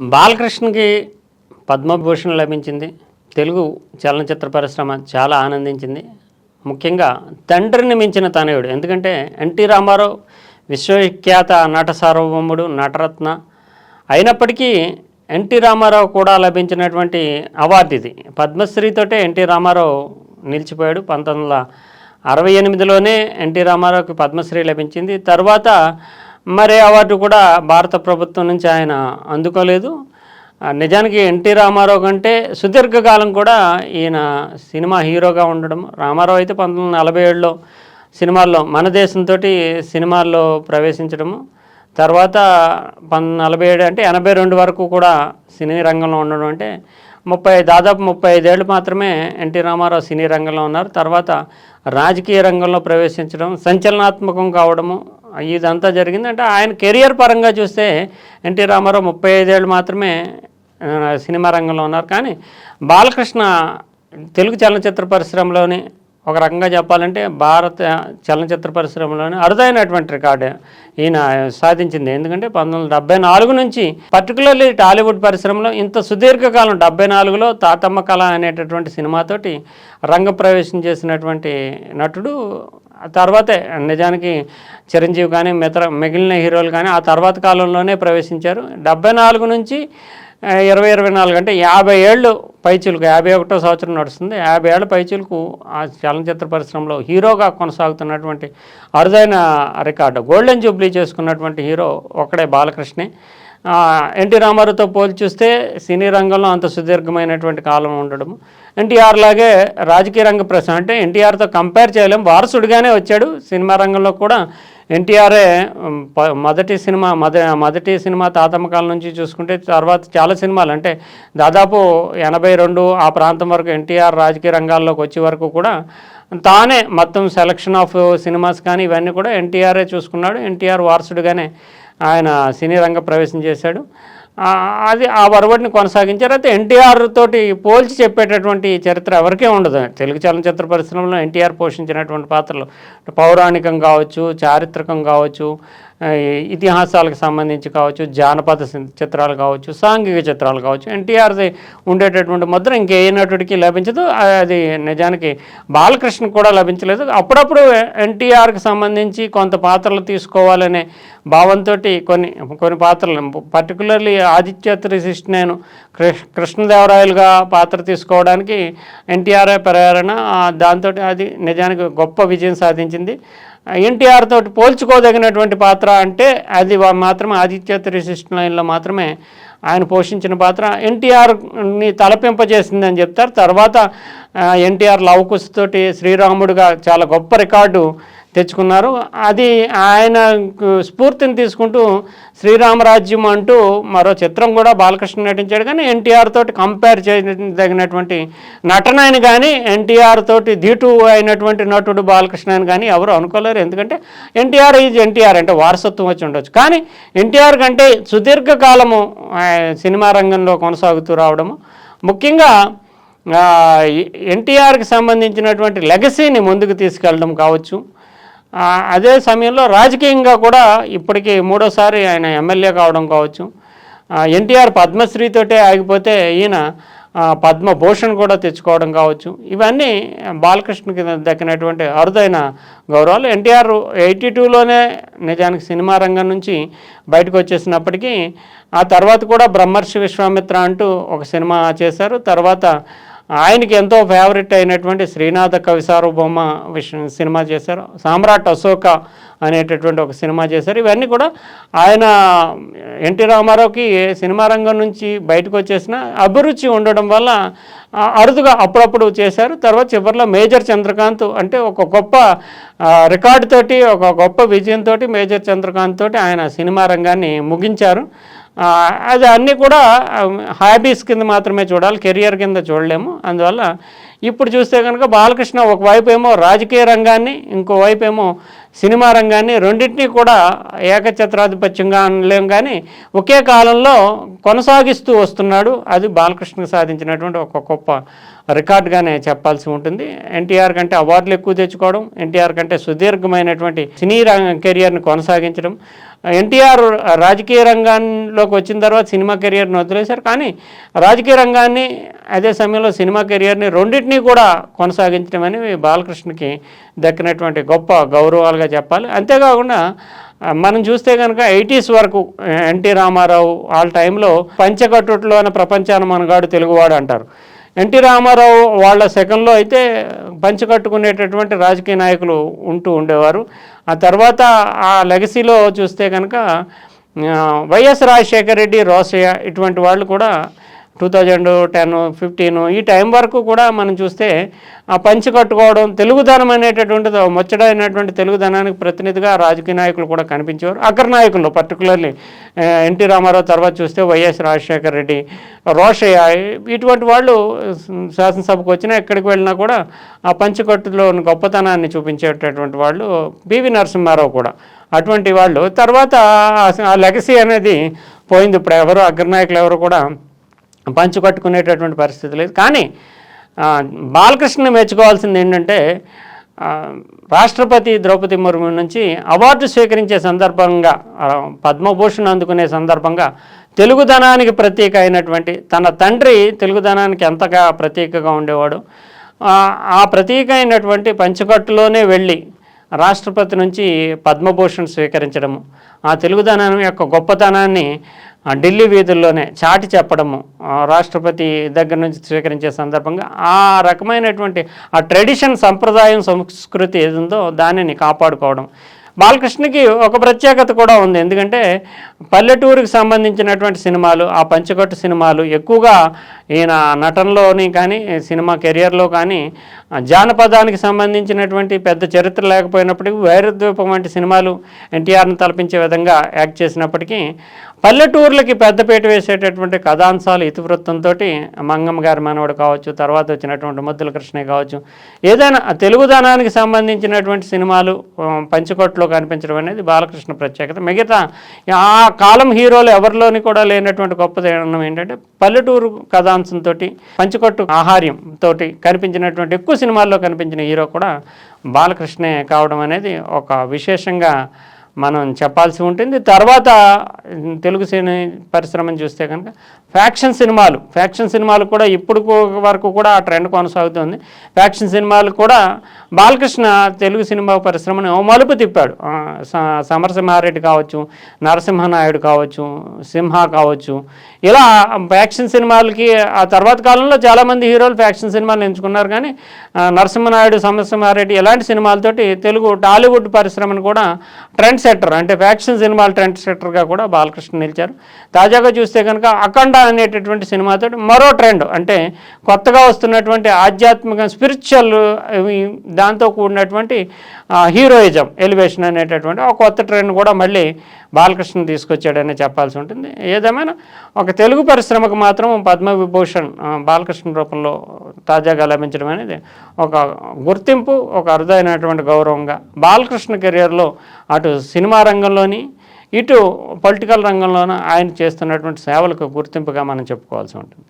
బాలకృష్ణకి పద్మభూషణ్ లభించింది. తెలుగు చలనచిత్ర పరిశ్రమ చాలా ఆనందించింది. ముఖ్యంగా తండ్రిని మించిన తనయుడు. ఎందుకంటే ఎన్టీ రామారావు విశ్వవిఖ్యాత నట సార్వభౌముడు నటరత్న అయినప్పటికీ ఎన్టీ రామారావు కూడా లభించినటువంటి అవార్డు ఇది. పద్మశ్రీతోటే ఎన్టీ రామారావు నిలిచిపోయాడు. పంతొమ్మిది వందల అరవై ఎనిమిదిలోనే ఎన్టీ రామారావుకి పద్మశ్రీ లభించింది. తర్వాత మరి అవార్డు కూడా భారత ప్రభుత్వం నుంచి ఆయన అందుకోలేదు. నిజానికి ఎన్టీ రామారావు కంటే సుదీర్ఘకాలం కూడా ఈయన సినిమా హీరోగా ఉండడం రామారావు అయితే పంతొమ్మిది వందల నలభై ఏడులో సినిమాల్లో మన దేశంతో సినిమాల్లో ప్రవేశించడము తర్వాత పంతొమ్మిది నలభై ఏడు అంటే ఎనభై రెండు వరకు కూడా సినీ రంగంలో ఉండడం అంటే ముప్పై దాదాపు ముప్పై ఐదేళ్ళు మాత్రమే ఎన్టీ రామారావు సినీ రంగంలో ఉన్నారు. తర్వాత రాజకీయ రంగంలో ప్రవేశించడం సంచలనాత్మకం కావడము ఇదంతా జరిగింది. అంటే ఆయన కెరియర్ పరంగా చూస్తే ఎన్టీ రామారావు ముప్పై ఐదేళ్ళు మాత్రమే సినిమా రంగంలో ఉన్నారు. కానీ బాలకృష్ణ తెలుగు చలనచిత్ర పరిశ్రమలోని ఒక రకంగా చెప్పాలంటే భారత చలనచిత్ర పరిశ్రమలోనే అరుదైనటువంటి రికార్డు ఈయన సాధించింది. ఎందుకంటే పంతొమ్మిది డెబ్బై నాలుగు నుంచి పర్టికులర్లీ టాలీవుడ్ పరిశ్రమలో ఇంత సుదీర్ఘకాలం డెబ్బై నాలుగులో తాతమ్మ కళ అనేటటువంటి సినిమాతోటి రంగప్రవేశం చేసినటువంటి నటుడు తర్వాతే నిజానికి చిరంజీవి కానీ మిగతా మిగిలిన హీరోలు కానీ ఆ తర్వాత కాలంలోనే ప్రవేశించారు. డెబ్బై నాలుగు నుంచి ఇరవై ఇరవై నాలుగు అంటే యాభై ఏళ్ళు పైచులకు యాభై ఒకటో సంవత్సరం నడుస్తుంది. యాభై ఏళ్ళ పైచులకు ఆ చలనచిత్ర పరిశ్రమలో హీరోగా కొనసాగుతున్నటువంటి అరుదైన రికార్డు. గోల్డెన్ జూబ్లీ చేసుకున్నటువంటి హీరో ఒక్కడే బాలకృష్ణే. ఎన్టీ రామారావుతో పోల్చి చూస్తే సినీ రంగంలో అంత సుదీర్ఘమైనటువంటి కాలం ఉండడం ఎన్టీఆర్ లాగే రాజకీయ రంగ ప్రశ్న అంటే ఎన్టీఆర్తో కంపేర్ చేయలేం. వారసుడిగానే వచ్చాడు. సినిమా రంగంలో కూడా ఎన్టీఆర్ఏ ప- మొదటి సినిమా మొద మొదటి సినిమా తాతమ్మ కాలం నుంచి చూసుకుంటే తర్వాత చాలా సినిమాలు. అంటే దాదాపు ఎనభై రెండు ఆ ప్రాంతం వరకు ఎన్టీఆర్ రాజకీయ రంగాల్లోకి వచ్చే వరకు కూడా తానే మొత్తం సెలక్షన్ ఆఫ్ సినిమాస్ కానీ ఇవన్నీ కూడా ఎన్టీఆర్ఏ చూసుకున్నాడు. ఎన్టీఆర్ వారసుడుగానే ఆయన సినీ రంగ ప్రవేశం చేశాడు. అది ఆ వరవడిని కొనసాగించారు. అయితే ఎన్టీఆర్ తోటి పోల్చి చెప్పేటటువంటి చరిత్ర ఎవరికే ఉండదు. తెలుగు చలనచిత్ర పరిశ్రమలో ఎన్టీఆర్ పోషించినటువంటి పాత్రలు పౌరాణికం కావచ్చు చారిత్రకం కావచ్చు ఇతిహాసాలకు సంబంధించి కావచ్చు జానపద చిత్రాలు కావచ్చు సాంఘిక చిత్రాలు కావచ్చు ఎన్టీఆర్ది ఉండేటటువంటి ముద్ర ఇంకే నటుడికి లభించదు. అది నిజానికి బాలకృష్ణ కూడా లభించలేదు. అప్పుడప్పుడు ఎన్టీఆర్కి సంబంధించి కొంత పాత్రలు తీసుకోవాలనే భావంతో కొన్ని కొన్ని పాత్రలు పర్టికులర్లీ ఆదిత్య త్రిశిష్ట నేను కృష్ణ కృష్ణదేవరాయలుగా పాత్ర తీసుకోవడానికి ఎన్టీఆర్ ప్రేరణ దాంతో అది నిజానికి గొప్ప విజయం సాధించింది. ఎన్టీఆర్ తోటి పోల్చుకోదగినటువంటి పాత్ర అంటే అది మాత్రమే ఆదిత్య త్రిశిష్ట లైన్లో మాత్రమే ఆయన పోషించిన పాత్ర. ఎన్టీఆర్ని తలపింపజేసిందని చెప్తారు. తర్వాత ఎన్టీఆర్ లవకుశ తోటి శ్రీరాముడుగా చాలా గొప్ప రికార్డు తెచ్చుకున్నారు. అది ఆయన స్ఫూర్తిని తీసుకుంటూ శ్రీరామరాజ్యం అంటూ మరో చిత్రం కూడా బాలకృష్ణ నటించాడు. కానీ ఎన్టీఆర్ తోటి కంపేర్ చేయదగినటువంటి నటన ఆయన కానీ ఎన్టీఆర్ తోటి ధీటు అయినటువంటి నటుడు బాలకృష్ణ అని కానీ ఎవరు అనుకోలేరు. ఎందుకంటే ఎన్టీఆర్ ఈజ్ ఎన్టీఆర్ అంటే వారసత్వం వచ్చి ఉండొచ్చు. కానీ ఎన్టీఆర్ కంటే సుదీర్ఘకాలము ఆ, సినిమా రంగంలో కొనసాగుతూ రావడము ముఖ్యంగా ఎన్టీఆర్కి సంబంధించినటువంటి లెగసీని ముందుకు తీసుకెళ్ళడం కావచ్చు. అదే సమయంలో రాజకీయంగా కూడా ఇప్పటికీ మూడోసారి ఆయన ఎమ్మెల్యే కావడం కావచ్చు. ఎన్టీఆర్ పద్మశ్రీతోటే ఆగిపోతే ఈయన పద్మభూషణ్ కూడా తెచ్చుకోవడం కావచ్చు. ఇవన్నీ బాలకృష్ణకి దక్కినటువంటి అరుదైన గౌరవాలు. ఎన్టీఆర్ ఎయిటీ టూలోనే నిజానికి సినిమా రంగం నుంచి బయటకు వచ్చేసినప్పటికీ ఆ తర్వాత కూడా బ్రహ్మర్షి విశ్వామిత్ర అంటూ ఒక సినిమా చేశారు. తర్వాత ఆయనకి ఎంతో ఫేవరెట్ అయినటువంటి శ్రీనాథ కవి సార్వభౌమ సినిమా చేశారు. సామ్రాట్ అశోక అనేటటువంటి ఒక సినిమా చేశారు. ఇవన్నీ కూడా ఆయన ఎన్టీ రామారావుకి సినిమా రంగం నుంచి బయటకు వచ్చేసిన అభిరుచి ఉండడం వల్ల అరుదుగా అప్పుడప్పుడు చేశారు. తర్వాత చివరిలో మేజర్ చంద్రకాంత్ అంటే ఒక గొప్ప ఆ, రికార్డు తోటి ఒక గొప్ప విజయంతో మేజర్ చంద్రకాంత్ తోటి ఆయన సినిమా రంగాన్ని ముగించారు. అది అన్నీ కూడా హాబీస్ కింద మాత్రమే చూడాలి కెరియర్ కింద చూడలేము. అందువల్ల ఇప్పుడు చూస్తే కనుక బాలకృష్ణ ఒకవైపు ఏమో రాజకీయ రంగాన్ని ఇంకోవైపు ఏమో సినిమా రంగాన్ని రెండింటినీ కూడా ఏకఛత్రాధిపత్యంగా అనలేం కానీ ఒకే కాలంలో కొనసాగిస్తూ వస్తున్నాడు. అది బాలకృష్ణకు సాధించినటువంటి ఒక గొప్ప రికార్డుగానే చెప్పాల్సి ఉంటుంది. ఎన్టీఆర్ కంటే అవార్డులు ఎక్కువ తెచ్చుకోవడం ఎన్టీఆర్ కంటే సుదీర్ఘమైనటువంటి సినీ రంగ కెరియర్ని కొనసాగించడం ఎన్టీఆర్ రాజకీయ రంగంలోకి వచ్చిన తర్వాత సినిమా కెరియర్ని వదిలేశారు. కానీ రాజకీయ రంగాన్ని అదే సమయంలో సినిమా కెరియర్ని రెండింటినీ కూడా కొనసాగించడం అనేవి బాలకృష్ణకి దక్కినటువంటి గొప్ప గౌరవాలు గౌరవాలుగా చెప్పాలి. అంతేకాకుండా మనం చూస్తే కనుక ఎయిటీస్ వరకు ఎన్టీ రామారావు వాళ్ళ టైంలో పంచకట్టుట్లో అనే ప్రపంచాన మనగాడు తెలుగువాడు అంటారు. ఎన్టీ రామారావు వాళ్ళ సెకండ్లో అయితే పంచకట్టుకునేటటువంటి రాజకీయ నాయకులు ఉంటూ ఉండేవారు. ఆ తర్వాత ఆ లెగసీలో చూస్తే కనుక వైఎస్ రాజశేఖర రెడ్డి రోసయ్య ఇటువంటి వాళ్ళు కూడా టూ థౌజండ్ టెన్ ఫిఫ్టీన్ ఈ టైం వరకు కూడా మనం చూస్తే ఆ పంచి కట్టుకోవడం తెలుగుదనం అనేటటువంటిది ముచ్చడైనటువంటి తెలుగుదనానికి ప్రతినిధిగా రాజకీయ నాయకులు కూడా కనిపించేవారు. అగ్ర నాయకులు పర్టికులర్లీ ఎన్టీ రామారావు తర్వాత చూస్తే వైఎస్ రాజశేఖర రెడ్డి రోషయ్య ఇటువంటి వాళ్ళు శాసనసభకు వచ్చినా ఎక్కడికి వెళ్ళినా కూడా ఆ పంచకట్టులో ఉన్న గొప్పతనాన్ని చూపించేటటువంటి వాళ్ళు పివి నరసింహారావు కూడా. అటువంటి వాళ్ళు. తర్వాత ఆ లెగసీ అనేది పోయింది. ఇప్పుడు ఎవరు అగ్రనాయకులు ఎవరు కూడా పంచుకట్టుకునేటటువంటి పరిస్థితి లేదు. కానీ బాలకృష్ణ మెచ్చుకోవాల్సింది ఏంటంటే రాష్ట్రపతి ద్రౌపది ముర్ము నుంచి అవార్డు స్వీకరించే సందర్భంగా పద్మభూషణ్ అందుకునే సందర్భంగా తెలుగుదనానికి ప్రతీక అయినటువంటి తన తండ్రి తెలుగుదనానికి ఎంతగా ప్రతీకగా ఉండేవాడు. ఆ, ప్రతీక అయినటువంటి పంచకట్టులోనే వెళ్ళి రాష్ట్రపతి నుంచి పద్మభూషణ్ స్వీకరించడము. ఆ తెలుగుదనం యొక్క గొప్పతనాన్ని ఢిల్లీ వీధుల్లోనే చాటి చెప్పడము రాష్ట్రపతి దగ్గర నుంచి స్వీకరించే సందర్భంగా ఆ రకమైనటువంటి ఆ ట్రెడిషన్ సంప్రదాయం సంస్కృతి ఏది ఉందో దానిని కాపాడుకోవడం. బాలకృష్ణకి ఒక ప్రత్యేకత కూడా ఉంది. ఎందుకంటే పల్లెటూరుకి సంబంధించినటువంటి సినిమాలు ఆ పంచకట్టు సినిమాలు ఎక్కువగా ఈయన నటనలోని కానీ సినిమా కెరియర్లో కానీ జానపదానికి సంబంధించినటువంటి పెద్ద చరిత్ర లేకపోయినప్పటికీ వైరద్వీపం వంటి సినిమాలు ఎన్టీఆర్ని తలపించే విధంగా యాక్ట్ చేసినప్పటికీ పల్లెటూర్లకి పెద్దపీట వేసేటటువంటి కథాంశాలు ఇతివృత్తంతో మంగమ్మ గారి మనవడు కావచ్చు తర్వాత వచ్చినటువంటి ముద్దుల కృష్ణయ్య కావచ్చు ఏదైనా తెలుగుదనానికి సంబంధించినటువంటి సినిమాలు పంచకొట్లో కనిపించడం అనేది బాలకృష్ణ ప్రత్యేకత. మిగతా ఆ కాలం హీరోలు ఎవరిలోని కూడా లేనటువంటి గొప్పదనం ఏంటంటే పల్లెటూరు కథాంశంతో పంచుకొట్టు ఆహార్యం తోటి కనిపించినటువంటి ఎక్కువ సినిమాల్లో కనిపించిన హీరో కూడా బాలకృష్ణే కావడం అనేది ఒక విశేషంగా మనం చెప్పాల్సి ఉంటుంది. తర్వాత తెలుగు సినీ పరిశ్రమను చూస్తే కనుక ఫ్యాక్షన్ సినిమాలు ఫ్యాక్షన్ సినిమాలు కూడా ఇప్పుడు వరకు కూడా ఆ ట్రెండ్ కొనసాగుతుంది. ఫ్యాక్షన్ సినిమాలు కూడా బాలకృష్ణ తెలుగు సినిమా పరిశ్రమను ఓ మలుపు తిప్పాడు. సమరసింహారెడ్డి కావచ్చు నరసింహనాయుడు కావచ్చు సింహ కావచ్చు. ఇలా ఫ్యాక్షన్ సినిమాలకి ఆ తర్వాత కాలంలో చాలామంది హీరోలు ఫ్యాక్షన్ సినిమాలు ఎంచుకున్నారు కానీ నరసింహనాయుడు సమరసింహారెడ్డి ఇలాంటి సినిమాలతోటి తెలుగు టాలీవుడ్ పరిశ్రమను కూడా ట్రెండ్ సెట్టర్ అంటే ఫ్యాక్షన్ సినిమాలు ట్రెండ్ సెట్టర్గా కూడా బాలకృష్ణ నిలిచారు. తాజాగా చూస్తే కనుక అఖండ అనేటటువంటి సినిమాతో మరో ట్రెండ్ అంటే కొత్తగా వస్తున్నటువంటి ఆధ్యాత్మిక స్పిరిచువల్ దాంతో కూడినటువంటి హీరోయిజం ఎలివేషన్ అనేటటువంటి ఒక కొత్త ట్రెండ్ కూడా మళ్ళీ బాలకృష్ణ తీసుకొచ్చాడని చెప్పాల్సి ఉంటుంది. ఏదేమైనా ఒక తెలుగు పరిశ్రమకు మాత్రం పద్మవిభూషణ్ బాలకృష్ణ రూపంలో తాజాగా లభించడం అనేది ఒక గుర్తింపు ఒక అరుదైనటువంటి గౌరవంగా బాలకృష్ణ కెరియర్లో అటు సినిమా రంగంలోని ఇటు పొలిటికల్ రంగంలోనూ ఆయన చేస్తున్నటువంటి సేవలకు గుర్తింపుగా మనం చెప్పుకోవాల్సి ఉంటుంది.